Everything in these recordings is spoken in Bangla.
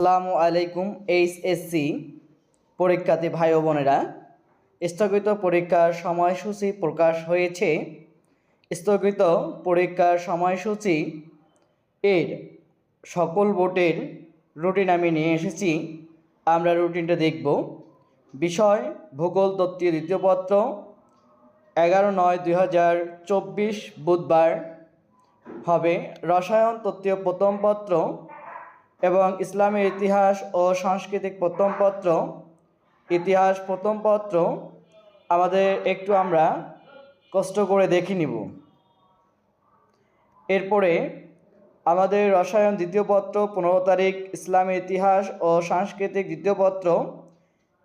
আসসালামু আলাইকুম, এইচএসসি পরীক্ষার্থী ভাই বোনেরা। স্থগিত পরীক্ষার সময়সূচি প্রকাশ হয়েছে। স্থগিত পরীক্ষার সময়সূচি এর সকল বোর্ডের রুটিন আমি নিয়ে এসেছি। আমরা রুটিনটা দেখব। বিষয়, ভূগোল তত্ত্বীয় দ্বিতীয় পত্র, এগারো নয় দুই হাজার চব্বিশ বুধবার হবে। রসায়ন তত্ত্বীয় প্রথম পত্র এবং ইসলামের ইতিহাস ও সাংস্কৃতিক প্রথম পত্র, ইতিহাস প্রথম পত্র আমাদের একটু আমরা কষ্ট করে দেখে নিব। এরপরে আমাদের রসায়ন দ্বিতীয় পত্র, পনেরো তারিখ, ইসলামের ইতিহাস ও সাংস্কৃতিক দ্বিতীয় পত্র,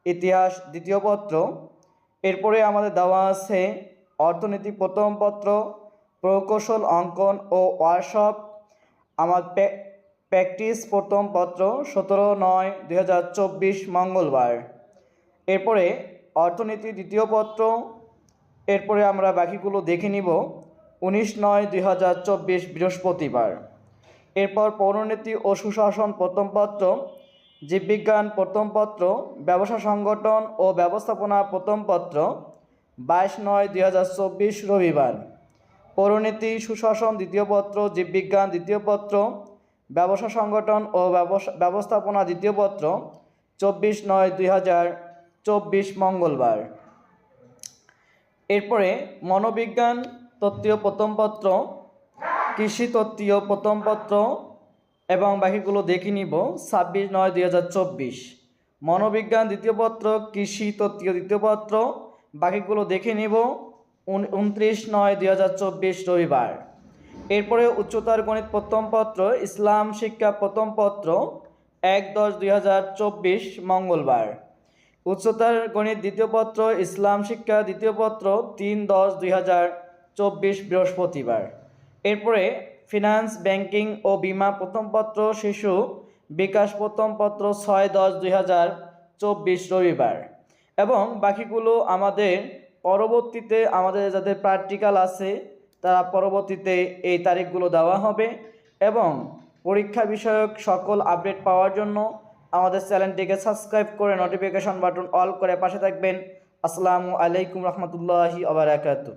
ইতিহাস দ্বিতীয় পত্র। এরপরে আমাদের দেওয়া আছে অর্থনীতি প্রথম পত্র, প্রকৌশল অঙ্কন ও ওয়ার্কশপ আমার প্র্যাকটিস প্রথম পত্র সতেরো নয় দুই মঙ্গলবার। এরপরে অর্থনীতি দ্বিতীয় পত্র, এরপরে আমরা বাকিগুলো দেখে নিব উনিশ নয় দুই বৃহস্পতিবার। এরপর পৌরনীতি ও সুশাসন প্রথম পত্র, জীববিজ্ঞান প্রথম পত্র, ব্যবসা সংগঠন ও ব্যবস্থাপনা প্রথম পত্র, বাইশ নয় দুই রবিবার। পৌরনীতি, সুশাসন দ্বিতীয় পত্র, জীববিজ্ঞান দ্বিতীয় পত্র ব্যবসা সংগঠন ও ব্যবস্থাপনা দ্বিতীয় পত্র, চব্বিশ নয় দুই হাজার চব্বিশ মঙ্গলবার। এরপরে মনোবিজ্ঞান তত্ত্বীয় প্রথম পত্র, কৃষি তত্ত্বীয় প্রথম পত্র এবং বাকিগুলো দেখে নিব। ছাব্বিশ নয় দুই হাজার চব্বিশ। মনোবিজ্ঞান দ্বিতীয় পত্র, কৃষি তত্ত্বীয় দ্বিতীয় পত্র, বাকিগুলো দেখে নিব। উন- উনত্রিশ নয় দুই হাজার চব্বিশ রবিবার। এরপরে উচ্চতর গণিত প্রথম পত্র, ইসলাম শিক্ষা প্রথম পত্র, এক দশ দুই হাজার চব্বিশ, মঙ্গলবার। উচ্চতর গণিত দ্বিতীয় পত্র, ইসলাম শিক্ষা দ্বিতীয় পত্র, তিন দশ দুই হাজার চব্বিশ, বৃহস্পতিবার। এরপরে ফিনান্স, ব্যাংকিং ও বিমা প্রথম পত্র, শিশু বিকাশ প্রথম পত্র, ছয় দশ দুই হাজার চব্বিশ, রবিবার। এবং বাকিগুলো আমাদের পরবর্তীতে আমাদের যাদের প্র্যাকটিক্যাল আছে তারা পরবর্তীতে এই তারিখগুলো দেওয়া হবে এবং পরীক্ষা বিষয়ক সকল আপডেট পাওয়ার জন্য আমাদের চ্যানেলটিকে সাবস্ক্রাইব করে নোটিফিকেশন বাটন অল করে পাশে থাকবেন। আসসালামু আলাইকুম রহমতুল্লাহি আবরাকাতু